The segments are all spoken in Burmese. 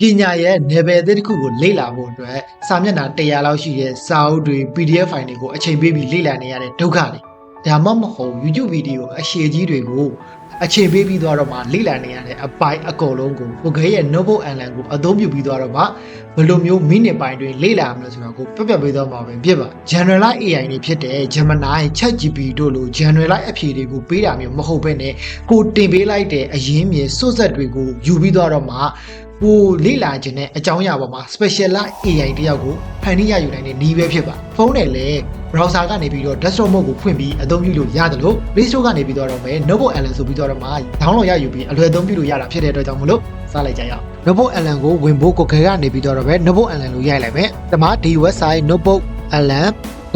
ပညာရဲ့နယ်ပယ်အသစ်တစ်ခုကိုလေ့လာဖို့အတွက်စာမျက်နှာ100လောက်ရှိတဲ့စာအုပ်တွေ PDF ဖိုင်တွေကိုအချိန်ပေးပြီးလေ့လာနေရတဲ့ဒုက္ခတွေဒါမှမဟုတ် YouTube ဗီဒီယိုအရှည်ကြီးတွေကိုအချိန်ပေးပြီးသွားတော့မှလေ့လာနေရတဲ့အပိုင်းအကုန်လုံးကိုကိုခဲရဲ့ Notebook Online ကိုအသုံးပြုပြီးသွားတော့မှဘယ်လိုမျိုးမိနစ်ပိုင်းတွင်လေ့လာမလဲဆိုတာကိုပြပြပေးသွားမှာပဲဖြစ်ပါ Generalize AI တွေဖြစ်တဲ့ Gemini, ChatGPT တို့လို Generalize အဖြေတွေကိုပေးတာမျိုးမဟုတ်ဘဲနဲ့ကိုတင်ပေးလိုက်တဲ့အရင်းမြစ်စွတ်ဆက်တွေကိုယူပြီးသွားတော့မှ ကိုလေ့လာခြင်းနဲ့အကြောင်းအရာပေါ်မှာ specialize AI တယောက်ကိုဖန်တီးရယူနိုင်တဲ့နည်းပဲဖြစ်ပါဖုန်းနဲ့လည်း browser ကနေပြီးတော့ desktop mode ကိုဖွင့်ပြီးအသုံးပြုလို့ရတယ်လို့ Play Store ကနေပြီးတော့မယ် Notebook Allen ဆိုပြီးတော့မှ download ရယူပြီးအလွယ်သုံးပြုလို့ရတာဖြစ်တဲ့အတွက်ကြောင့်မလို့စလိုက်ကြရအောင် Notebook Allen ကိုဝင်ဖို့ကိုခဲကနေပြီးတော့ပဲ Notebook Allen လို့ရိုက်လိုက်မယ်ဒီမှာဒီ website Notebook Allen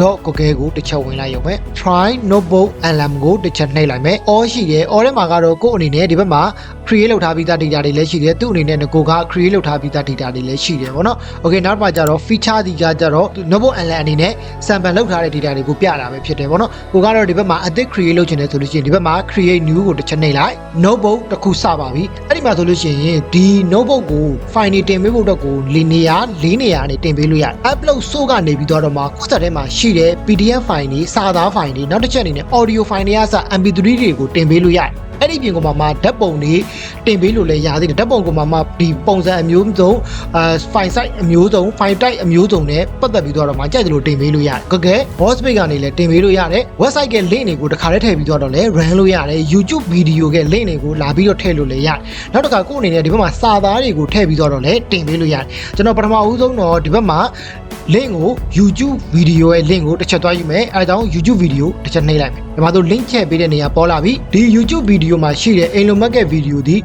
တော့ကိုကဲကိုတစ်ချက်ဝင်လိုက်ရုံပဲ try notebook alarm ကိုတစ်ချက်နှိပ်လိုက်မယ် all ရှိတယ် all ထဲမှာကတော့ကို့အနေနဲ့ဒီဘက်မှာ create လုပ်ထားပြီးသား data တွေလည်းရှိတယ်သူ့အနေနဲ့ကိုက create လုပ်ထားပြီးသား data တွေလည်းရှိတယ်ပေါ့နော် okay နောက်တစ်ခါကျတော့ feature ဒီကကျတော့ notebook alarm အနေနဲ့ sample လုပ်ထားတဲ့ data တွေကိုပြတာပဲဖြစ်တယ်ပေါ့နော်ကိုကတော့ဒီဘက်မှာအသစ် create လုပ်ချင်တယ်ဆိုလို့ရှိရင်ဒီဘက်မှာ create new ကိုတစ်ချက်နှိပ်လိုက် notebook တစ်ခုစပါပြီအဲ့ဒီမှာဆိုလို့ရှိရင်ဒီ notebook ကို file တွေတင်ပေးဖို့အတွက်ကိုလေးနေရာလေးနေရာနေတင်ပေးလို့ရတယ် upload ဆိုကနေပြီးတော့မှကိုယ်ဆက်ထဲမှာရှိတဲ့ PDF file တွေစာသား file တွေနောက်တစ်ချက်အနေနဲ့ audio file တွေကစ MP3 တွေကိုတင်ပေးလို့ရတယ်အဲ့ဒီပြင်ကမှမှဓာတ်ပုံတွေတင်ပေးလို့လည်းရသေးတယ်ဓာတ်ပုံကမှမှဒီပုံစံအမျိုးစုံအာ file size အမျိုးစုံ file type အမျိုးစုံနဲ့ပတ်သက်ပြီးတော့မှကြိုက်တယ်လို့တင်ပေးလို့ရတယ်ကဲကဲ boss page ကနေလည်းတင်ပေးလို့ရတယ် website က link တွေကိုတစ်ခါတည်းထည့်ပြီးတော့လည်း run လို့ရတယ် YouTube video က link တွေကိုလာပြီးတော့ထည့်လို့လည်းရတယ်နောက်တစ်ခါကိုယ့်အနေနဲ့ဒီဘက်မှာစာသားတွေကိုထည့်ပြီးတော့လည်းတင်ပေးလို့ရတယ်ကျွန်တော်ပထမဦးဆုံးတော့ဒီဘက်မှာ link ကို YouTube video ရဲ့ link ကိုတစ်ချက်သွားယူမယ်အဲဒါကြောင့် YouTube video တစ်ချက်နှိပ်လိုက်မယ်ဒီမှာဆို link ချဲ့ပေးတဲ့နေရာပေါ်လာပြီဒီ YouTube video မှာရှိတဲ့အိမ်လုံးမက်က video ဒီ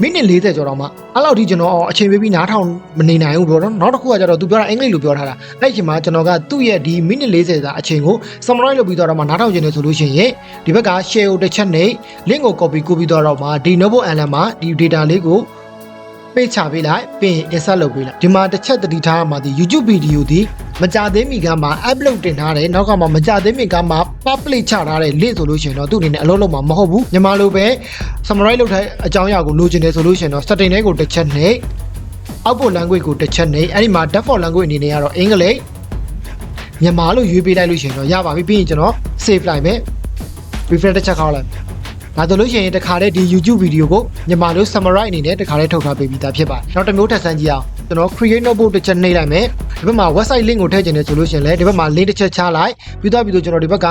မိနစ်40ကျော်တော့မှအဲ့လောက်ထိကျွန်တော်အချိန်ပေးပြီးနားထောင်မနေနိုင်ဘူးပြောတော့နောက်တစ်ခုကကျတော့သူပြောတာအင်္ဂလိပ်လိုပြောထားတာအဲ့ဒီအချိန်မှာကျွန်တော်ကသူ့ရဲ့ဒီမိနစ်40စာအချိန်ကို summarize လုပ်ပြီးတော့မှနားထောင်ခြင်းနဲ့ဆိုလို့ရှိရင်ဒီဘက်က share ကိုတစ်ချက်နှိပ် link ကို copy ကိုပြီးတော့မှဒီ notebook alarm မှာဒီ data လေးကို ပေးချပေးလိုက်ပြီးရင် insert လုပ်ပေးလိုက်ဒီမှာတစ်ချက်တတိထားရမှာဒီ YouTube video ဒီမကြသေးမီကမှ upload တင်ထားတယ်နောက်ကမှမကြသေးမီကမှ public ချထားတဲ့ link ဆိုလို့ရှိရင်တော့သူ့အနေနဲ့အလုပ်လုပ်မှာမဟုတ်ဘူးညီမလိုပဲ summarize လုပ်ထားတဲ့အကြောင်းအရာကိုလိုချင်တယ်ဆိုလို့ရှိရင်တော့ setting တွေကိုတစ်ချက်နှိပ် output language ကိုတစ်ချက်နှိပ်အဲ့ဒီမှာ default language အနေနဲ့ကတော့အင်္ဂလိပ်မြန်မာလို့ရွေးပေးလိုက်လို့ရှိရင်တော့ရပါပြီပြီးရင်ကျွန်တော် save လိုက်မယ် refresh တစ်ချက်ခေါက်လိုက် ဒါဆိုလို့ရှိရင်တခါတည်းဒီ YouTube video ကိုမြန်မာလို summarize အနေနဲ့တခါတည်းထုတ်ထားပေးပြီးသားဖြစ်ပါတယ်။နောက်တစ်မျိုးထပ်ဆန်းကြည့်အောင်ကျွန်တော် create notebook တစ်ချက်နှိပ်လိုက်မယ်။ဒီဘက်မှာ website link ကိုထည့်ချင်တယ်ဆိုလို့ရှိရင်လည်းဒီဘက်မှာ link တစ်ချက်ချလိုက်ပြီးတော့ပြီးတော့ကျွန်တော်ဒီဘက်က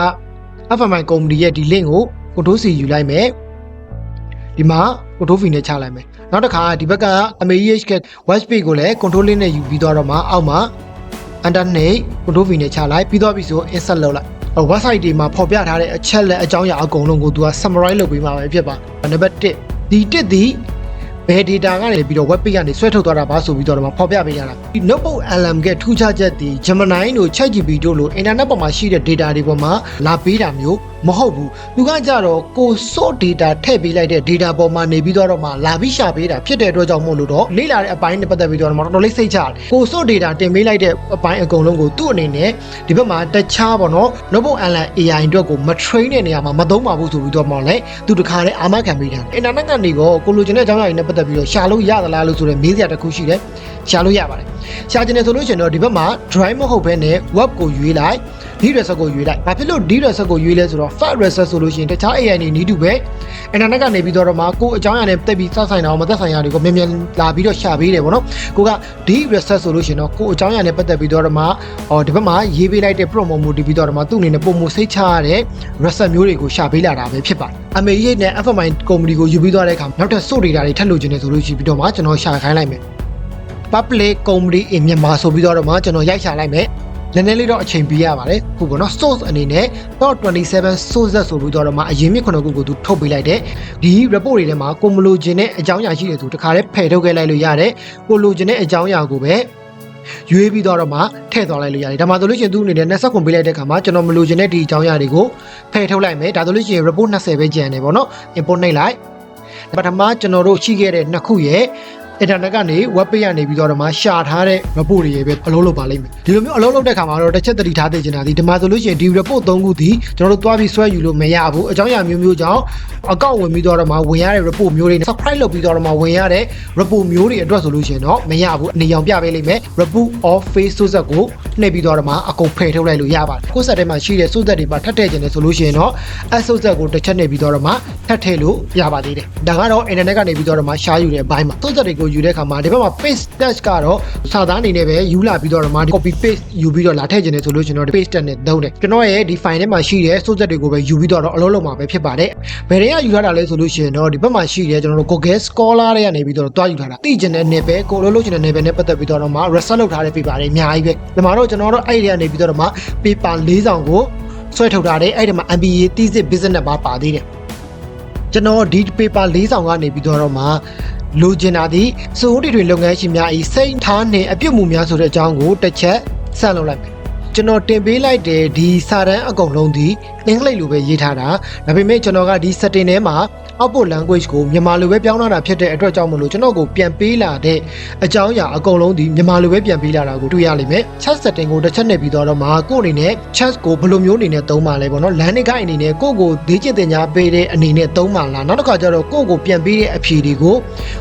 FMI company ရဲ့ဒီ link ကို control C ယူလိုက်မယ်။ဒီမှာ control V နဲ့ချလိုက်မယ်။နောက်တစ်ခါဒီဘက်က MAEH က web page ကိုလည်း control link နဲ့ယူပြီးတော့မှအောက်မှာ under နှိပ် control V နဲ့ချလိုက်ပြီးတော့ပြီးဆို insert လုပ်လိုက် website တွေမှာဖော်ပြထားတဲ့အချက်လက်အကြောင်းအရာအကုန်လုံးကိုသူက summarize လုပ်ပေးမှာပဲဖြစ်ပါနံပါတ်1ဒီ1ဒီဘယ် data ကနေပြီးတော့ web page ကနေဆွဲထုတ်သွားတာပါဆိုပြီးတော့မှဖော်ပြပေးကြတာဒီ notebook alarm ကထူးခြားချက်ဒီ Gemini တို့ ChatGPT တို့လို internet ပေါ်မှာရှိတဲ့ data တွေပေါ်မှာလာပေးတာမျိုးမဟုတ်ဘူးသူကကြတော့ကို source data ထည့်ပေးလိုက်တဲ့ data ပေါ်မှာနေပြီးတော့မှလာပြီးရှာပေးတာဖြစ်တဲ့အတွက်ကြောင့်မို့လို့တော့လေ့လာတဲ့အပိုင်းနဲ့ပတ်သက်ပြီးတော့မှတော်တော်လေးစိတ်ချတယ်ကို source data တင်ပေးလိုက်တဲ့အပိုင်းအကုန်လုံးကိုသူ့အနေနဲ့ဒီဘက်မှာတခြားပေါ့နော် notebook alarm AI အတွက်ကိုမ train တဲ့နေရာမှာမသုံးပါဘူးဆိုပြီးတော့မှလည်းသူတခါတည်းအာမခံပေးတာ internet ကနေကောကိုလိုချင်တဲ့အကြောင်းအရာတွေနဲ့ပတ်သက်ပြီးတော့ရှာလို့ရသလားလို့ဆိုတဲ့မေးစရာတစ်ခုရှိတယ်ရှာလို့ရပါတယ်ရှာချင်တယ်ဆိုလို့ရှိရင်တော့ဒီဘက်မှာ drive မဟုတ်ဘဲနဲ့ web ကိုရွေးလိုက် d reset ကိုရွေးလိုက်ဘာဖြစ်လို့ d reset ကိုရွေးလဲဆိုတော့ fat reset ဆိုလို့ရှိရင်တခြား AI တွေနီးတူပဲ internet ကနေပြီးတော့မှကိုအကြောင်းအရာနဲ့တက်ပြီးစဆိုင်တာအောင်မသက်ဆိုင်ရာတွေကိုမြန်မြန်လာပြီးတော့ရှာပေးတယ်ပေါ့နော်ကိုက d reset ဆိုလို့ရှိရင်တော့ကိုအကြောင်းအရာနဲ့ပတ်သက်ပြီးတော့မှဟောဒီဘက်မှာရေးပေးလိုက်တဲ့ promo မို့ဒီပြီးတော့မှသူ့အနေနဲ့ပုံမစိတ်ချရတဲ့ reset မျိုးတွေကိုရှာပေးလာတာပဲဖြစ်ပါတယ် AMA နဲ့ FMI company ကိုယူပြီးသွားတဲ့အခါနောက်ထပ် source data တွေထပ်လိုချင်တယ်ဆိုလို့ရှိပြီးတော့မှကျွန်တော်ရှာခိုင်းလိုက်မယ် public company in မြန်မာဆိုပြီးတော့မှကျွန်တော်ရိုက်ရှာလိုက်မယ် နည်းနည်းလေးတော့အချိန်ပေးရပါတယ်ခုပေါ့နော် source အနေနဲ့ .27 sources ဆိုပြီးတော့မှအရင်မြစ်ခုနှစ်ခုကိုသူထုတ်ပေးလိုက်တယ်ဒီ report တွေထဲမှာကိုမလိုချင်တဲ့အကြောင်းအရာရှိတယ်သူတခါတည်းဖယ်ထုတ်ခဲ့လိုက်လို့ရတယ်ကိုလိုချင်တဲ့အကြောင်းအရာကိုပဲရွေးပြီးတော့မှထည့်သွားလိုက်လို့ရတယ်ဒါမှဆိုလို့ရှိရင်သူအနေနဲ့20ခွန်ပေးလိုက်တဲ့ခါမှာကျွန်တော်မလိုချင်တဲ့ဒီအကြောင်းအရာတွေကိုဖယ်ထုတ်လိုက်မယ်ဒါဆိုလို့ရှိရင် report 20ပဲကျန်တယ်ပေါ့နော် import နှိပ်လိုက်ပထမကျွန်တော်တို့ရှိခဲ့တဲ့နှစ်ခုရဲ့ internet ကနေ web page ကနေပြီးတော့မှရှာထားတဲ့ report တွေပဲအလုပ်လုပ်ပါလိမ့်မယ်ဒီလိုမျိုးအလုပ်လုပ်တဲ့ခါမှာတော့တစ်ချက်တတိထားသိချင်တာဒီဒီမှာဆိုလို့ရှိရင်ဒီ report ၃ခုဒီကျွန်တော်တို့တွားပြီးဆွဲယူလို့မရဘူးအကြောင်းအရာမျိုးမျိုးကြောင့်အကောင့်ဝင်ပြီးတော့မှဝင်ရတဲ့ report မျိုးတွေ subscribe လုပ်ပြီးတော့မှဝင်ရတဲ့ report မျိုးတွေအတွက်ဆိုလို့ရှိရင်တော့မရဘူးအနေအောင်ပြပေးလိမ့်မယ် report of face ဆိုဆက်ကိုနှိပ်ပြီးတော့မှအကုန်ဖယ်ထုတ်လိုက်လို့ရပါတယ်ကိုယ်ဆက်ထဲမှာရှိတဲ့ဆိုဆက်တွေပါထပ်ထည့်ခြင်းနဲ့ဆိုလို့ရှိရင်တော့အဆိုဆက်ကိုတစ်ချက်နှိပ်ပြီးတော့မှထပ်ထည့်လို့ရပါသေးတယ်ဒါကတော့ internet ကနေပြီးတော့မှရှားယူတဲ့ဘိုင်းမှာဆိုဆက်တွေကိုယူတဲ့အခါမှာဒီဘက်မှာ paste test ကတော့စာသားအနေနဲ့ပဲယူလာပြီးတော့မှ copy paste ယူပြီးတော့လာထည့်ခြင်းနဲ့ဆိုလို့ရှိရင်တော့ paste test နဲ့သုံးတယ်ကျွန်တော်ရဲ့ဒီ file ထဲမှာရှိတဲ့ဆိုဆက်တွေကိုပဲယူပြီးတော့အလုပ်လုပ်မှာပဲဖြစ်ပါတယ်ဘယ်တွေကယူထားတာလဲဆိုလို့ရှိရင်တော့ဒီဘက်မှာရှိတဲ့ကျွန်တော်တို့ Google Scholar တွေကနေပြီးတော့တွားယူထားတာသိကျင်တဲ့ net ပဲကိုအလုပ်လုပ်ချင်တဲ့ net ပဲနဲ့ပတ်သက်ပြီးတော့မှ research လုပ်ထားတဲ့ paper တွေအများကြီးပဲဒီမှာတော့ကျွန်တော်တို့အဲ့ဒီကနေပြီးတော့မှ paper ၄ဆောင်ကိုဆွဲထုတ်ထားတယ်အဲ့ဒီမှာ MBA thesis business ပါပါသေးတယ်ကျွန်တော်ဒီ paper ၄ဆောင်ကနေပြီးတော့မှ လိုချင်တာဒီစိုးတီတွေလုပ်ငန်းရှင်များဤစိတ်ထားနှင့်အပြုတ်မှုများဆိုတဲ့အကြောင်းကိုတစ်ချက်ဆက်လုပ်လိုက်မယ်ကျွန်တော်တင်ပေးလိုက်တဲ့ဒီစာတန်းအကုန်လုံးဒီအင်္ဂလိပ်လိုပဲရေးထားတာဒါပေမဲ့ကျွန်တော်ကဒီ setting ထဲမှာ output language ကိုမြန်မာလိုပဲပြောင်းလာတာဖြစ်တဲ့အတွက်ကြောင့်မလို့ကျွန်တော်ကိုပြန်ပေးလာတဲ့အကြောင်းအရာအကုန်လုံးဒီမြန်မာလိုပဲပြန်ပေးလာတာကိုတွေ့ရလိမ့်မယ် chat setting ကိုတစ်ချက်နဲ့ပြီးတော့မှကို့အနေနဲ့ chat ကိုဘယ်လိုမျိုးအနေနဲ့သုံးပါလဲပေါ့နော် landing guide အနေနဲ့ကို့ကိုဒေးကျင်တင်ညာပေးတဲ့အနေနဲ့သုံးပါလားနောက်တစ်ခါကျတော့ကို့ကိုပြန်ပေးတဲ့အဖြေတွေကို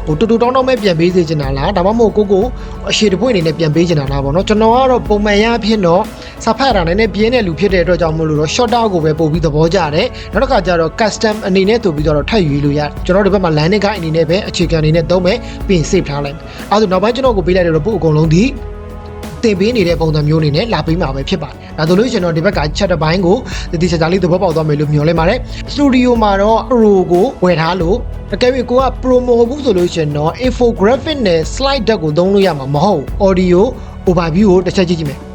ဟိုတူတူတောင်းတောင်းပဲပြန်ပေးစေချင်တာလားဒါမှမဟုတ်ကို့ကိုအရှိတပွင့်အနေနဲ့ပြန်ပေးချင်တာလားပေါ့နော်ကျွန်တော်ကတော့ပုံမှန်ရဖြစ်တော့စာဖတ်တာနဲ့ပြင်းတဲ့လူဖြစ်တဲ့အတွက်ကြောင့်မလို့တော့ shorter ကိုပဲပို့ပြီးသဘောကျတယ်နောက်တစ်ခါကျတော့ custom အနေနဲ့တူပြီးတော့ထပ်ယူလို့ရတယ်ကျွန်တော်ဒီဘက်မှာ landing guide အနေနဲ့ပဲအခြေခံအနေနဲ့သုံးမယ်ပြီးရင် save ထားလိုက်အဲဒါနောက်ပိုင်းကျွန်တော်ကိုပေးလိုက်တဲ့ report အကုန်လုံးဒီတင်ပေးနေတဲ့ပုံစံမျိုးအနေနဲ့လာပေးမှာပဲဖြစ်ပါတယ်ဒါဆိုလို့ရှိရင်တော့ဒီဘက်က chat တစ်ပိုင်းကိုတတိချာချာလေးသဘောပေါက်သွားမယ်လို့မျှော်လင့်ပါတယ်စတူဒီယိုမှာတော့ pro ကိုဝယ်ထားလို့တကယ်ပြီးကိုက pro မဟုတ်ဘူးဆိုလို့ရှိရင်တော့ infographic နဲ့ slide deck ကိုသုံးလို့ရမှာမဟုတ် audio overview ကိုတစ်ချက်ကြည့်ကြည့်မယ်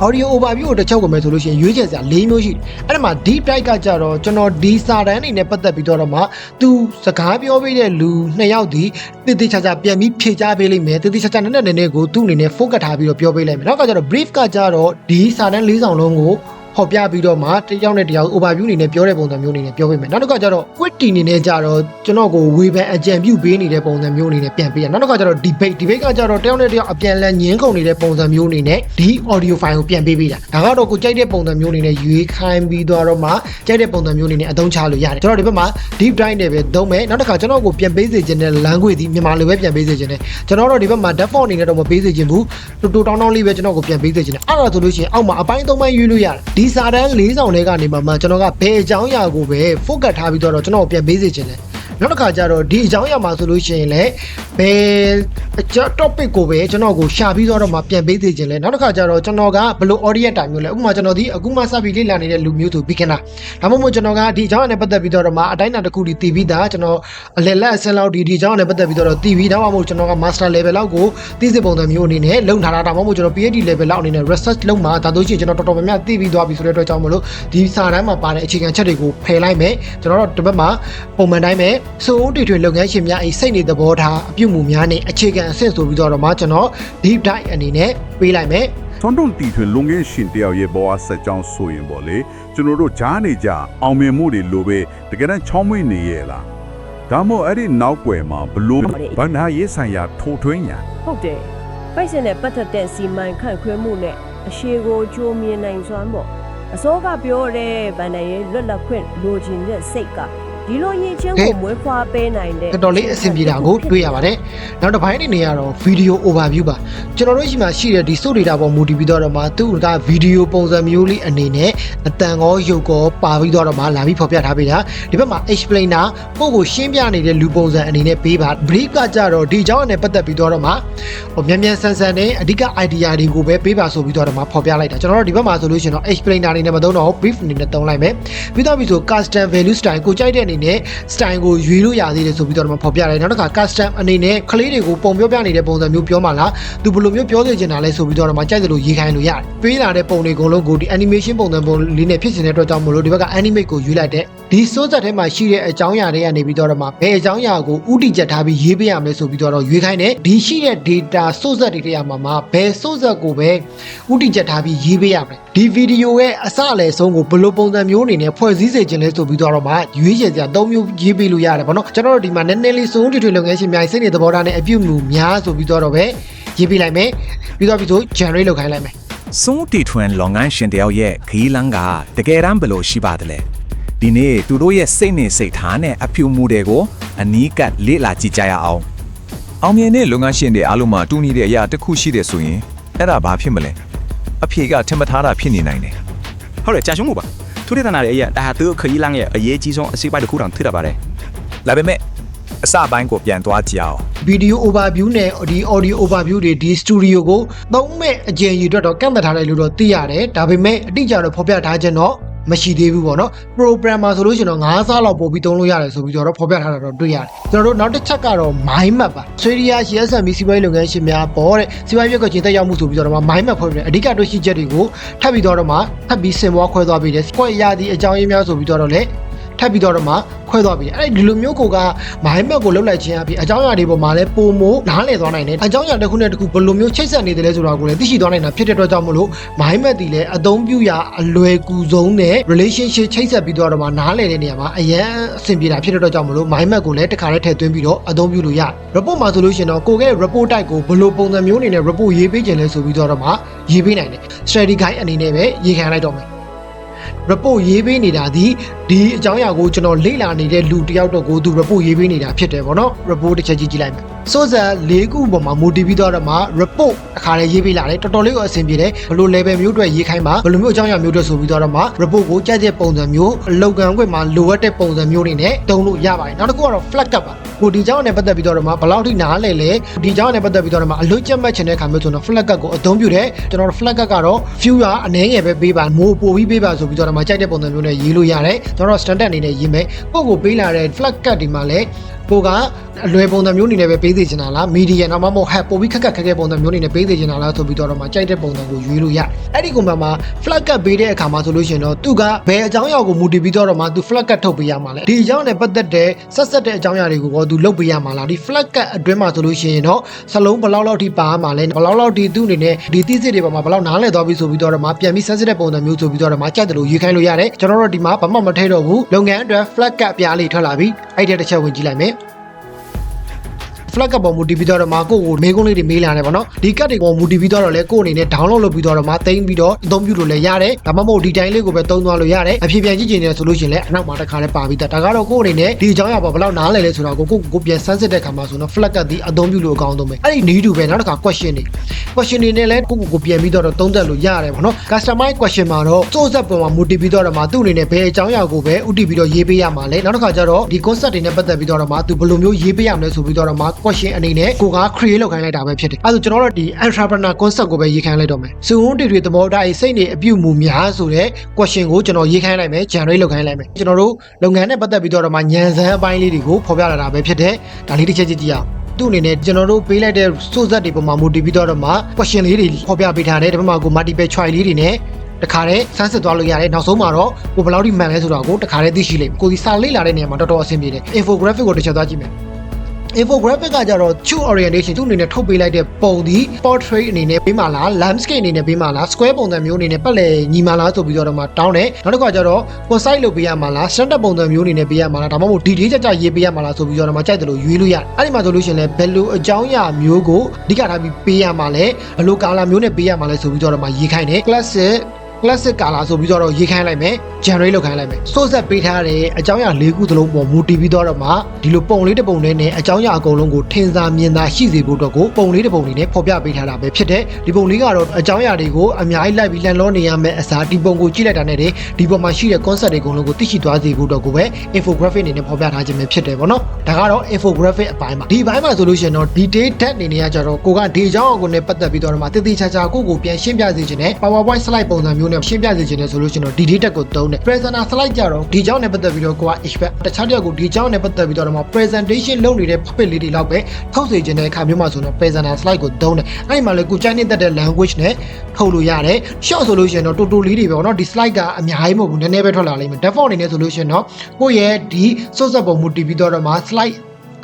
audio overview ကိုတစ်ချက်ဝင်မယ်ဆိုလို့ရှိရင်ရွေးချယ်စရာ၄မျိုးရှိတယ်အဲ့ဒါမှာ deep dive ကကြတော့ကျွန်တော်ဒီစာတန်းအနေနဲ့ပတ်သက်ပြီးတော့မှသူစကားပြောပေးတဲ့လူနှစ်ယောက်ဒီတည်တည်ချာချာပြန်ပြီးဖြေချပေးလိမ့်မယ်တည်တည်ချာချာနဲ့နဲ့နဲ့ကိုသူ့အနေနဲ့ focus ထားပြီးတော့ပြောပေးလိုက်မယ်နောက်ကကြတော့ brief ကကြတော့ဒီစာတန်း၄ဆောင်လုံးကို ဟောပြပြီးတော့မှတယောက်နဲ့တယောက် overview အနေနဲ့ပြောတဲ့ပုံစံမျိုးအနေနဲ့ပြောပေးမယ်နောက်တစ်ခါကျတော့ quit အနေနဲ့ကြတော့ကျွန်တော်ကိုဝေဖန်အကြံပြုပေးနေတဲ့ပုံစံမျိုးအနေနဲ့ပြန်ပေးရနောက်တစ်ခါကျတော့ debate debate ကကြတော့တယောက်နဲ့တယောက်အပြန်လည်ညင်းကုန်နေတဲ့ပုံစံမျိုးအနေနဲ့ဒီ audio file ကိုပြန်ပေးပေးတာဒါကတော့ကိုကြိုက်တဲ့ပုံစံမျိုးအနေနဲ့ရွေးခိုင်းပြီးတော့မှကြိုက်တဲ့ပုံစံမျိုးအနေနဲ့အသုံးချလို့ရတယ်ကျွန်တော်ဒီဘက်မှာ deep dive နဲ့ပဲသုံးမယ်နောက်တစ်ခါကျွန်တော်ကိုပြန်ပေးစေခြင်းတဲ့ language ဒီမြန်မာလိုပဲပြန်ပေးစေခြင်းတဲ့ကျွန်တော်တို့ဒီဘက်မှာ default အနေနဲ့တော့မပေးစေခြင်းဘူးတူတူတောင်းတောင်းလေးပဲကျွန်တော်ကိုပြန်ပေးစေခြင်းတဲ့အဲ့ဒါဆိုလို့ရှိရင်အောက်မှာအပိုင်း၃ပိုင်းရွေးလို့ရတယ်ဒီစာတန်း၄ဆောင်တွေကနေမှမှကျွန်တော်ကဘယ်အကြောင်းအရာကိုပဲ focus ထားပြီးတော့ကျွန်တော်ကိုပြန်ပေးစေခြင်းတဲ့ နောက်တစ်ခါကျတော့ဒီအကြောင်းအရာမှာဆိုလို့ရှိရင်လည်းဘယ်အကြောင်း topic ကိုပဲကျွန်တော်ကိုရှာပြီးတော့မှပြန်ပေးသေးခြင်းလဲနောက်တစ်ခါကျတော့ကျွန်တော်ကဘယ်လို audience တိုင်မျိုးလဲဥပမာကျွန်တော်ဒီအခုမှစပြီးလေ့လာနေတဲ့လူမျိုးဆို beginner ဒါမှမဟုတ်ကျွန်တော်ကဒီအကြောင်းအရာနဲ့ပတ်သက်ပြီးတော့မှအတိုင်းအတာတစ်ခုဒီတည်ပြီးသားကျွန်တော်အလယ်လက်အဆင့်လောက်ဒီဒီအကြောင်းအရာနဲ့ပတ်သက်ပြီးတော့တည်ပြီးဒါမှမဟုတ်ကျွန်တော်က master level လောက်ကိုသိစစ်ပုံစံမျိုးအနေနဲ့လုံထားတာဒါမှမဟုတ်ကျွန်တော် PhD level လောက်အနေနဲ့ research လုပ်မှာဒါတို့ရှိရင်ကျွန်တော်တော်တော်များများသိပြီးသွားပြီဆိုတဲ့အတွက်ကြောင့်မလို့ဒီစာတမ်းမှာပါတဲ့အခြေခံချက်တွေကိုဖယ်လိုက်မယ်ကျွန်တော်တို့ဒီဘက်မှာပုံမှန်တိုင်းပဲစိုးတီထွေလုပ်ငန်းရှင်များအိစိတ်နေသဘောထားအပြုတ်မှုများနဲ့အခြေခံအဆင့်ဆိုပြီးတော့မှကျွန်တော် deep dive အနေနဲ့ပေးလိုက်မယ်ထွန်းထွန်းတီထွင်လုံငင်းရှင်တယောက်ရဲ့ဘဝဆက်ကြောင်းဆိုရင်ပေါ့လေကျွန်တော်တို့ဂျားနေကြအောင်မြင်မှုတွေလိုပဲတကယ်တမ်းချောင်းမွေ့နေရဲ့လားဒါမို့အဲ့ဒီနောက်ွယ်မှာဘလို့ဗန္နာရေးဆိုင်ရာထိုးထွင်းညာဟုတ်တယ်ပိုက်စင်နဲ့ပတ်သက်တဲ့စီမံခန့်ခွဲမှုနဲ့အရှိကိုကြိုးမြင်နိုင်စွမ်းပေါ့အစောကပြောတဲ့ဗန်နိုင်ရဲ့လွတ်လပ်ခွင့်လိုချင်တဲ့စိတ်က ဒီလိုရင်ချင်းကိုမွေးဖွားပေးနိုင်တဲ့တော်တော်လေးအဆင်ပြေတာကိုတွေ့ရပါတယ်။နောက်တစ်ပိုင်းအနေနဲ့ကတော့ video overview ပါ။ကျွန်တော်တို့ရှိမှရှိတဲ့ဒီ source data ပေါ်မူတည်ပြီးတော့မှသူက video ပုံစံမျိုးလေးအနေနဲ့အတန်ကောရုပ်ကောပါပြီးတော့မှလာပြီးဖော်ပြထားပေးတာ။ဒီဘက်မှာ explainer ကိုယ့်ကိုရှင်းပြနေတဲ့လူပုံစံအနေနဲ့ပေးပါ။ brief ကကြတော့ဒီအကြောင်းနဲ့ပတ်သက်ပြီးတော့မှဟိုမြန်မြန်ဆန်ဆန်နဲ့အဓိက idea တွေကိုပဲပေးပါဆိုပြီးတော့မှဖော်ပြလိုက်တာ။ကျွန်တော်တို့ဒီဘက်မှာဆိုလို့ရှိရင်တော့ explainer အနေနဲ့မသုံးတော့ဘူး brief အနေနဲ့သုံးလိုက်မယ်။ပြီးတော့ပြီဆို custom value style ကိုကြိုက်တဲ့အနေနဲ့ style ကိုရွေးလို့ရသေးတယ်ဆိုပြီးတော့မှဖော်ပြလိုက်နောက်တစ်ခါ custom အနေနဲ့ကလေးတွေကိုပုံပြောပြနေတဲ့ပုံစံမျိုးပြောမှလားသူဘယ်လိုမျိုးပြောနေချင်တာလဲဆိုပြီးတော့မှကြိုက်တယ်လို့ရေးခိုင်းလို့ရတယ်ပေးလာတဲ့ပုံတွေအကုန်လုံးကိုဒီ animation ပုံစံပုံလေးနဲ့ဖြစ်နေတဲ့အတွက်ကြောင့်မလို့ဒီဘက်က animate ကိုရွေးလိုက်တဲ့ ဒီစိုးစက်ထဲမှာရှိတဲ့အကြောင်းအရာတွေကနေပြီးတော့မှဘယ်အကြောင်းအရာကိုဥတီချက်ထားပြီးရေးပေးရမလဲဆိုပြီးတော့ရွေးခိုင်းတယ်ဒီရှိတဲ့ data စိုးစက်တွေထဲမှာမှာဘယ်စိုးစက်ကိုပဲဥတီချက်ထားပြီးရေးပေးရမလဲဒီဗီဒီယိုရဲ့အစအလယ်ဆုံးကိုဘယ်လိုပုံစံမျိုးအနေနဲ့ဖွဲ့စည်းစေခြင်းလဲဆိုပြီးတော့မှရွေးချယ်စရာ၃မျိုးရေးပေးလို့ရတယ်ဗောနော်ကျွန်တော်တို့ဒီမှာနည်းနည်းလေးစုံထွေထွေလုပ်ငန်းရှင်များစိတ်နေသဘောထားနဲ့အပြုတ်မှုများဆိုပြီးတော့ပဲရေးပေးလိုက်မယ်ပြီးတော့ပြီးဆို generate လုပ်ခိုင်းလိုက်မယ်စွန်းတီထွန်းလောင်ငန်းရှင်တယောက်ရဲ့ခီးလန်းကတကယ်တမ်းဘယ်လိုရှိပါသလဲ ဒီနေ့သူတို့ရဲ့စိတ်နေစိတ်ထားနဲ့အဖြူမှုတွေကိုအနီးကပ်လေ့လာကြည့်ကြရအောင်အောင်မြင်တဲ့လုပ်ငန်းရှင်တွေအားလုံးမှာတူညီတဲ့အရာတစ်ခုရှိတယ်ဆိုရင်အဲ့ဒါဘာဖြစ်မလဲအဖြေကထင်မထားတာဖြစ်နေနိုင်တယ်ဟုတ်တယ်ကြာရှုံးမှုပါသူတဲ့တနာရဲ့အရာဒါဟာသူခရီးလန်းရဲ့အရေးကြီးဆုံးအစိပ်ပိုင်းတစ်ခုတောင်ထိတာပါတယ်ဒါပေမဲ့အစပိုင်းကိုပြန်သွားကြည့်အောင်ဗီဒီယို overview နဲ့ဒီ audio overview တွေဒီ studio ကိုသုံးမဲ့အကြင်ယူအတွက်တော့ကန့်သတ်ထားတယ်လို့တော့သိရတယ်ဒါပေမဲ့အတိအကျတော့ဖော်ပြထားခြင်းတော့ မရှိသေးဘူးပေါ့နော် programmer ဆိုလို့ရှိရင်တော့9စားလောက်ပို့ပြီးသုံးလို့ရတယ်ဆိုပြီးတော့ဖော်ပြထားတာတော့တွေ့ရတယ်ကျွန်တော်တို့နောက်တစ်ချက်ကတော့ mind map ပါဆွေဒီယာရှိ SMB စီးပွားရေးလုပ်ငန်းရှင်များပေါ်တဲ့စီးပွားရေးရွက်ကချင်းတက်ရောက်မှုဆိုပြီးတော့မှ mind map ဖွဲ့ပြီးတယ်အဓိကတွေ့ရှိချက်တွေကိုထပ်ပြီးတော့မှထပ်ပြီးစင်ပွားခွဲသွားပြီးတယ် square ရသည့်အကြောင်းရင်းများဆိုပြီးတော့လည်း ထပ်ပြီးတော့မှခွဲသွားပြီအဲ့ဒီလိုမျိုးကိုကမိုင်းမက်ကိုလှုပ်လိုက်ခြင်းအပြင်အကြောင်းအရာတွေပေါ်မှာလည်းပုံမိုးနားလည်သွားနိုင်တယ်အကြောင်းအရာတစ်ခုနဲ့တစ်ခုဘယ်လိုမျိုးချိတ်ဆက်နေတယ်လဲဆိုတာကိုလည်းသိရှိသွားနိုင်တာဖြစ်တဲ့အတွက်ကြောင့်မလို့မိုင်းမက်တီလည်းအသုံးပြုရာအလွယ်ကူဆုံးနဲ့ relationship ချိတ်ဆက်ပြီးတော့မှနားလည်တဲ့နေရာမှာအရန်အဆင်ပြေတာဖြစ်တဲ့အတွက်ကြောင့်မလို့မိုင်းမက်ကိုလည်းတစ်ခါတည်းထည့်သွင်းပြီးတော့အသုံးပြုလို့ရတယ် report မှာဆိုလို့ရှိရင်တော့ကိုကရဲ့ report type ကိုဘယ်လိုပုံစံမျိုးအနေနဲ့ report ရေးပေးခြင်းလဲဆိုပြီးတော့မှရေးပေးနိုင်တယ် strategy guide အနေနဲ့ပဲရေးခံလိုက်တော့မယ် report ရေးပေးနေတာဒီဒီအကြောင်းအရာကိုကျွန်တော်လေ့လာနေတဲ့လူတစ်ယောက်တော့ကိုသူ report ရေးပေးနေတာဖြစ်တယ်ဗောနော် report တစ်ချက်ကြည့်ကြည့်လိုက်မယ် စိုးစံ၄ခုပေါ်မှာ motive ပြီးတော့မှ report အခါလေးရေးပေးလာတယ်တော်တော်လေးကိုအဆင်ပြေတယ်ဘယ်လို level မျိုးအတွက်ရေးခိုင်းမှာဘယ်လိုမျိုးအကြောင်းအရာမျိုးအတွက်ဆိုပြီးတော့မှ report ကိုကြက်တဲ့ပုံစံမျိုးအလောက်ကန်ခွင့်မှာလိုအပ်တဲ့ပုံစံမျိုးတွေနဲ့တုံးလို့ရပါတယ်နောက်တစ်ခုကတော့ flag up ပါကိုဒီကြောင်းနဲ့ပတ်သက်ပြီးတော့မှဘယ်လောက်ထိနားလဲလဲဒီကြောင်းနဲ့ပတ်သက်ပြီးတော့မှအလွတ်ချက်မှတ်ချင်တဲ့ခါမျိုးဆိုတော့ flag up ကိုအသုံးပြုတယ်ကျွန်တော်တို့ flag up ကတော့ view ရအနည်းငယ်ပဲပေးပါမိုးပို့ပြီးပေးပါဆိုပြီးတော့မှကြိုက်တဲ့ပုံစံမျိုးနဲ့ရေးလို့ရတယ်ကျွန်တော်တို့ standard အနေနဲ့ရေးမယ်ကိုယ့်ကိုပေးလာတဲ့ flag up ဒီမှာလည်းကိုကအလွယ်ပုံစံမျိုးအနေနဲ့ပဲပေးသေးချင်တာလား media နောက်မှမဟုတ် hack ပို့ပြီးခက်ခက်ခက်ခဲပုံစံမျိုးအနေနဲ့ပေးသေးချင်တာလားဆိုပြီးတော့မှကြိုက်တဲ့ပုံစံကိုရွေးလို့ရအဲ့ဒီကွန်မှာ flag up ပေးတဲ့အခါမှာဆိုလို့ရှိရင်တော့သူကဘယ်အကြောင်းအရာကို motive ပြီးတော့မှသူ flag up ထုတ်ပေးရမှာလဲဒီအကြောင်းနဲ့ပတ်သက်တဲ့ဆက်ဆက်တဲ့အကြောင်းအရာတွေကိုတော့သူလုပ်ပေးရမှာလားဒီ flag up အတွင်းမှာဆိုလို့ရှိရင်တော့စလုံးဘယ်လောက်လောက်ထိပါမှာလဲဘယ်လောက်လောက်ထိသူ့အနေနဲ့ဒီသိစစ်တွေပေါ်မှာဘယ်လောက်နားလည်သွားပြီဆိုပြီးတော့မှပြန်ပြီးဆက်စစ်တဲ့ပုံစံမျိုးဆိုပြီးတော့မှကြိုက်တယ်လို့ရေးခိုင်းလို့ရတယ်ကျွန်တော်တို့ဒီမှာဘာမှမထည့်တော့ဘူးလုပ်ငန်းအတွက် flag up ပြားလေးထွက်လာပြီအဲ့ဒီတစ်ချက်ဝင်ကြည့်လိုက်မယ် flag ကပေါ်မူတည်ပြီးတော့မှကိုယ့်ကိုမေးခွန်းလေးတွေမေးလာတယ်ပေါ့နော်ဒီကတ်တွေပေါ်မူတည်ပြီးတော့လည်းကိုယ့်အနေနဲ့ download လုပ်ပြီးတော့မှတင်ပြီးတော့အသုံးပြုလို့လည်းရတယ်ဒါမှမဟုတ်ဒီတိုင်းလေးကိုပဲသုံးသွားလို့ရတယ်အဖြစ်ပြန်ကြည့်ချင်တယ်ဆိုလို့ရှိရင်လည်းအနောက်မှာတစ်ခါလည်းပါပြီးသားဒါကတော့ကိုယ့်အနေနဲ့ဒီအကြောင်းအရာပေါ်ဘယ်လောက်နားလည်လဲဆိုတော့ကိုကိုကိုပြန်စမ်းစစ်တဲ့ခါမှာဆိုတော့ flag ကဒီအသုံးပြုလို့အကောင်းဆုံးပဲအဲ့ဒီ need တူပဲနောက်တစ်ခါ question တွေ question တွေနဲ့လည်းကိုကိုကိုပြန်ပြီးတော့သုံးသပ်လို့ရတယ်ပေါ့နော် customize question မှာတော့စိုးစက်ပေါ်မှာမူတည်ပြီးတော့မှသူ့အနေနဲ့ဘယ်အကြောင်းအရာကိုပဲဥတည်ပြီးတော့ရေးပေးရမှာလဲနောက်တစ်ခါကျတော့ဒီ concept တွေနဲ့ပတ်သက်ပြီးတော့မှသူဘယ်လိုမျိုးရေးပေးရမလဲဆိုပြီးတော့မှ question အနေနဲ့ကိုက create လုပ်ခိုင်းလိုက်တာပဲဖြစ်တယ်အဲဒါဆိုကျွန်တော်တို့ဒီ entrepreneur concept ကိုပဲရေးခိုင်းလိုက်တော့မယ်စုံတွေတွေသဘောထားစိတ်နေအပြုတ်မှုများဆိုတဲ့ question ကိုကျွန်တော်ရေးခိုင်းလိုက်မယ် generate လုပ်ခိုင်းလိုက်မယ်ကျွန်တော်တို့လုပ်ငန်းနဲ့ပတ်သက်ပြီးတော့မှညံစမ်းအပိုင်းလေးတွေကိုဖော်ပြလာတာပဲဖြစ်တယ်ဒါလေးတစ်ချက်ကြည့်ကြည့်အောင်သူ့အနေနဲ့ကျွန်တော်တို့ပေးလိုက်တဲ့စိုးစက်တွေပေါ်မှာမူတည်ပြီးတော့မှ question လေးတွေဖော်ပြပေးထားတယ်ဒါပေမဲ့ကို multiple choice လေးတွေနဲ့တခါတည်းစမ်းစစ်သွားလို့ရတယ်နောက်ဆုံးမှာတော့ကိုဘယ်လောက်ထိမှန်လဲဆိုတာကိုတခါတည်းသိရှိလိမ့်မယ်ကိုဒီစာလေ့လာတဲ့နေရာမှာတော်တော်အဆင်ပြေတယ် infographic ကိုတစ်ချက်သွားကြည့်မယ် infographic ကကြတော့ true orientation သူ့အနေနဲ့ထုတ်ပေးလိုက်တဲ့ပုံဒီ portrait အနေနဲ့ပေးမှလား landscape အနေနဲ့ပေးမှလား square ပုံစံမျိုးအနေနဲ့ပတ်လည်ညီမှလားဆိုပြီးတော့မှတောင်းတယ်နောက်တစ်ခါကျတော့ concise လုပ်ပေးရမှာလား standard ပုံစံမျိုးအနေနဲ့ပေးရမှာလားဒါမှမဟုတ် detail ကြကြရေးပေးရမှာလားဆိုပြီးတော့မှကြိုက်တယ်လို့ရွေးလို့ရတယ်အဲ့ဒီမှာဆိုလို့ရှိရင်လည်းဘယ်လိုအကြောင်းအရာမျိုးကိုအဓိကထားပြီးပေးရမှာလဲဘယ်လိုကာလာမျိုးနဲ့ပေးရမှာလဲဆိုပြီးတော့မှရေးခိုင်းတယ် classic classic color ဆိုပြီးတော့ရေးခိုင်းလိုက်မယ် generate လုပ်ခိုင်းလိုက်မယ်စိုးဆက်ပေးထားတဲ့အကြောင်းအရာ၄ခုသလုံးပေါ်မူတည်ပြီးတော့မှဒီလိုပုံလေးတစ်ပုံလေးနဲ့အကြောင်းအရာအကုန်လုံးကိုထင်သာမြင်သာရှိစေဖို့အတွက်ကိုပုံလေးတစ်ပုံလေးနဲ့ဖော်ပြပေးထားတာပဲဖြစ်တယ်ဒီပုံလေးကတော့အကြောင်းအရာတွေကိုအများကြီးလိုက်ပြီးလန်လောနေရမယ့်အစားဒီပုံကိုကြည့်လိုက်တာနဲ့တည်းဒီပုံမှာရှိတဲ့ concept တွေအကုန်လုံးကိုသိရှိသွားစေဖို့အတွက်ကိုပဲ infographic အနေနဲ့ဖော်ပြထားခြင်းပဲဖြစ်တယ်ပေါ့နော်ဒါကတော့ infographic အပိုင်းပါဒီဘိုင်းမှာဆိုလို့ရှိရင်တော့ detail depth အနေနဲ့ကကြတော့ကိုကဒီအကြောင်းအရာကိုနဲ့ပတ်သက်ပြီးတော့မှတည်တည်ချာချာကိုကိုပြန်ရှင်းပြစေခြင်းနဲ့ PowerPoint slide ပုံစံမျိုးနဲ့ရှင်းပြစေချင်တယ်ဆိုလို့ရှိရင်တော့ဒီ data ကိုသုံးတယ် presenter slide ကြတော့ဒီကြောင်းနဲ့ပတ်သက်ပြီးတော့ကိုက expect တခြားတစ်ယောက်ကိုဒီကြောင်းနဲ့ပတ်သက်ပြီးတော့မှ presentation လုပ်နေတဲ့ puppet လေးတွေလောက်ပဲထုတ်စေချင်တဲ့အခါမျိုးမှာဆိုတော့ presenter slide ကိုသုံးတယ်အဲ့ဒီမှာလေကိုကြိုက်နေတဲ့ language နဲ့ထုတ်လို့ရတယ် short ဆိုလို့ရှိရင်တော့တူတူလေးတွေပဲပေါ့နော်ဒီ slide ကအများကြီးမဟုတ်ဘူးနည်းနည်းပဲထွက်လာလိမ့်မယ် default အနေနဲ့ဆိုလို့ရှိရင်တော့ကိုယ့်ရဲ့ဒီ source ပုံမူတည်ပြီးတော့မှ slide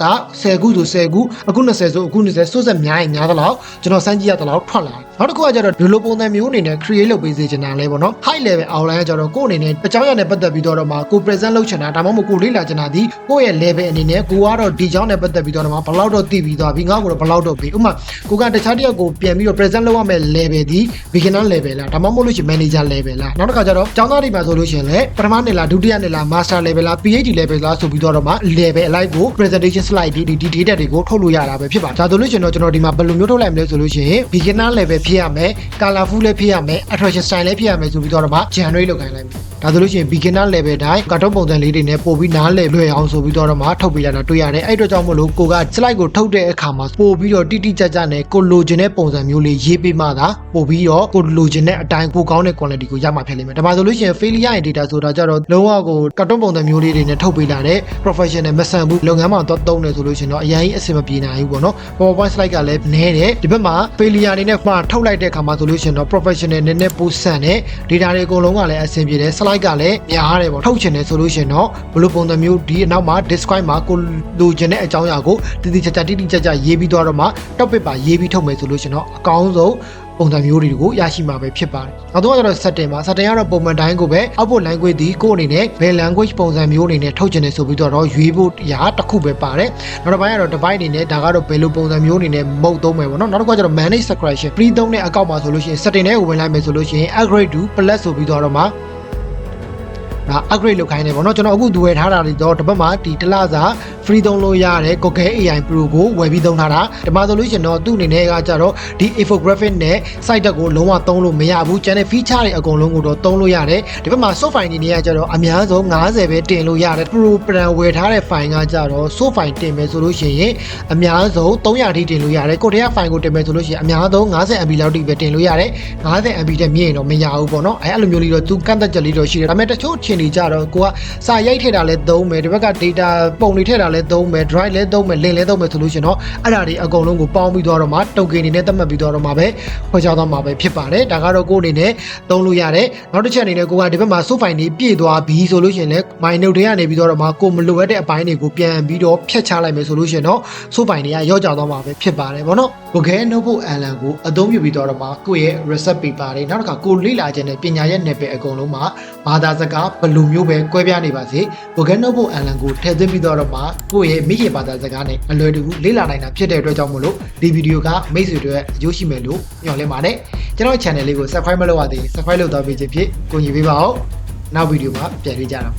က10ခုဆို10ခုအခု20ဆိုအခု20ဆိုဆက်များရင်များသလောက်ကျွန်တော်စမ်းကြည့်ရသလောက်ထွက်လာတယ် နောက်တစ်ခုကကျတော့ဒီလိုပုံစံမျိုးအနေနဲ့ create လုပ်ပေးစေချင်တာလဲပေါ့နော် high level outline ကကျတော့ကိုယ့်အနေနဲ့အကြောင်းအရာနဲ့ပတ်သက်ပြီးတော့မှကို present လုပ်ချင်တာဒါမှမဟုတ်ကိုလေ့လာချင်တာဒီကိုယ့်ရဲ့ level အနေနဲ့ကိုကတော့ဒီကြောင်းနဲ့ပတ်သက်ပြီးတော့မှဘယ်လောက်တော့သိပြီးသွားပြီငါ့ကိုတော့ဘယ်လောက်တော့ပြီဥပမာကိုကတခြားတစ်ယောက်ကိုပြန်ပြီးတော့ present လုပ်ရမယ့် level ဒီ beginner level လားဒါမှမဟုတ်လို့ရှိရင် manager level လားနောက်တစ်ခါကျတော့ကျောင်းသားတွေမှာဆိုလို့ရှိရင်လည်းပထမနှစ်လားဒုတိယနှစ်လား master level လား PhD level လားဆိုပြီးတော့မှ level အလိုက်ကို presentation slide ဒီဒီ data တွေကိုထုတ်လို့ရတာပဲဖြစ်ပါတယ်ဒါဆိုလို့ရှိရင်တော့ကျွန်တော်ဒီမှာဘယ်လိုမျိုးထုတ်လိုက်မလဲဆိုလို့ရှိရင် beginner level ဖြစ်ရမယ် colorful လည်းဖြစ်ရမယ် attraction style လည်းဖြစ်ရမယ်ဆိုပြီးတော့မှ generate လုပ်ခိုင်းလိုက်မယ်ဒါဆိုလို့ရှိရင် beginner level တိုင်းကတ်တုံးပုံစံလေးတွေနဲ့ပို့ပြီးနားလည်လွယ်အောင်ဆိုပြီးတော့မှထုတ်ပေးရတာတွေ့ရတယ်အဲ့အတွက်ကြောင့်မို့လို့ကိုက slide ကိုထုတ်တဲ့အခါမှာပို့ပြီးတော့တိတိကျကျနဲ့ကိုလိုချင်တဲ့ပုံစံမျိုးလေးရေးပေးမှသာပို့ပြီးတော့ကိုလိုချင်တဲ့အတိုင်းကိုကောင်းတဲ့ quality ကိုရမှာဖြစ်လိမ့်မယ်ဒါမှဆိုလို့ရှိရင် failure ရဲ့ data ဆိုတာကြတော့လုံးဝကိုကတ်တုံးပုံစံမျိုးလေးတွေနဲ့ထုတ်ပေးလာတဲ့ professional မဆန်ဘူးလုပ်ငန်းမှာတော့သုံးတယ်ဆိုလို့ရှိရင်တော့အရင်အဆင်မပြေနိုင်ဘူးပေါ့နော် PowerPoint slide ကလည်းနည်းတယ်ဒီဘက်မှာ failure အနေနဲ့မှထုတ်လိုက်တဲ့အခါမှာဆိုလို့ရှိရင်တော့ professional နည်းနည်းပိုဆန်တယ် data တွေအကုန်လုံးကလည်းအဆင်ပြေတယ် slide ကလည်းများတယ်ပေါ့ထုတ်ချင်တယ်ဆိုလို့ရှိရင်တော့ဘယ်လိုပုံစံမျိုးဒီအနောက်မှာ describe မှာကိုလိုချင်တဲ့အကြောင်းအရာကိုတိတိကျကျတိတိကျကျရေးပြီးတော့တော့မှ topic ပါရေးပြီးထုတ်မယ်ဆိုလို့ရှိရင်တော့အကောင်းဆုံးပုံစံမျိုးတွေကိုရရှိမှာပဲဖြစ်ပါတယ်။နောက်တော့ကျတော့ setting မှာ setting ကတော့ပုံမှန်တိုင်းကိုပဲ output language ဒီကိုအနေနဲ့ဘယ် language ပုံစံမျိုးအနေနဲ့ထုတ်ချင်တယ်ဆိုပြီးတော့ရွေးဖို့ရာတစ်ခုပဲပါတယ်။နောက်တစ်ပိုင်းကတော့ device အနေနဲ့ဒါကတော့ဘယ်လိုပုံစံမျိုးအနေနဲ့မဟုတ်သုံးမယ်ပေါ့နော်။နောက်တစ်ခုကကျတော့ manage subscription free သုံးတဲ့အကောင့်မှာဆိုလို့ရှိရင် setting တွေကိုဝင်လိုက်မယ်ဆိုလို့ရှိရင် upgrade to plus ဆိုပြီးတော့မှ ဒါ upgrade လုပ်ခိုင်းတယ်ပေါ့နော်ကျွန်တော်အခုသူဝယ်ထားတာတွေတော့တစ်ပတ်မှာဒီတစ်လစာ free သုံးလို့ရတယ် Google AI Pro ကိုဝယ်ပြီးသုံးထားတာဒီမှာဆိုလို့ရှိရင်တော့သူ့အနေနဲ့ကကြတော့ဒီ infographic နဲ့ site တက်ကိုလုံးဝသုံးလို့မရဘူးကျန်တဲ့ feature တွေအကုန်လုံးကိုတော့သုံးလို့ရတယ်ဒီဘက်မှာ soft file တွေနေကကြတော့အများဆုံး90ပဲတင်လို့ရတယ် Pro plan ဝယ်ထားတဲ့ file ကကြတော့ soft file တင်မယ်ဆိုလို့ရှိရင်အများဆုံး300ထိတင်လို့ရတယ်ကိုတည်းက file ကိုတင်မယ်ဆိုလို့ရှိရင်အများဆုံး 50MB လောက်ထိပဲတင်လို့ရတယ် 50MB တဲ့မြင့်ရင်တော့မရဘူးပေါ့နော်အဲအဲ့လိုမျိုးလေးတော့သူကန့်သက်ချက်လေးတော့ရှိတယ်ဒါပေမဲ့တချို့ထင်နေကြတော့ကိုကစာရိုက်ထည့်တာလည်းသုံးမယ်ဒီဘက်က data ပုံတွေထည့်တာလည်းသုံးမယ် drive လည်းသုံးမယ် link လည်းသုံးမယ်ဆိုလို့ရှိရင်တော့အဲ့ဒါတွေအကုန်လုံးကိုပေါင်းပြီးတော့မှ token တွေနဲ့သတ်မှတ်ပြီးတော့မှပဲဖွဲ့ခြားသွားမှာပဲဖြစ်ပါတယ်ဒါကတော့ကိုယ်အနေနဲ့သုံးလို့ရတယ်နောက်တစ်ချက်အနေနဲ့ကိုကဒီဘက်မှာ soft file တွေပြည့်သွားပြီဆိုလို့ရှိရင်လည်း my note တွေကနေပြီးတော့မှကိုမလိုအပ်တဲ့အပိုင်းတွေကိုပြန်ပြီးတော့ဖြတ်ချလိုက်မယ်ဆိုလို့ရှိရင်တော့ soft file တွေကရော့ကျသွားမှာပဲဖြစ်ပါတယ်ဗောနော် Google Notebook Allen ကိုအသုံးပြုပြီးတော့မှကိုယ့်ရဲ့ research paper တွေနောက်တစ်ခါကိုလေ့လာခြင်းနဲ့ပညာရဲ့နယ်ပယ်အကုန်လုံးမှာဘာသာစကားဘယ်လိုမျိုးပဲကွဲပြားနေပါစေ Google Notebook Allen ကိုထည့်သွင်းပြီးတော့မှကိုယ့်ရဲ့မိခင်ဘာသာစကားနဲ့အလွယ်တကူလေ့လာနိုင်တာဖြစ်တဲ့အတွက်ကြောင့်မို့လို့ဒီဗီဒီယိုကမိတ်ဆွေတွေအကျိုးရှိမယ်လို့ညွှန်လင်းပါတယ်ကျွန်တော် channel လေးကို subscribe မလုပ်ရသေး subscribe လုပ်သွားပေးခြင်းဖြင့်ကိုညီပေးပါဦးနောက်ဗီဒီယိုမှာပြန်တွေ့ကြတော့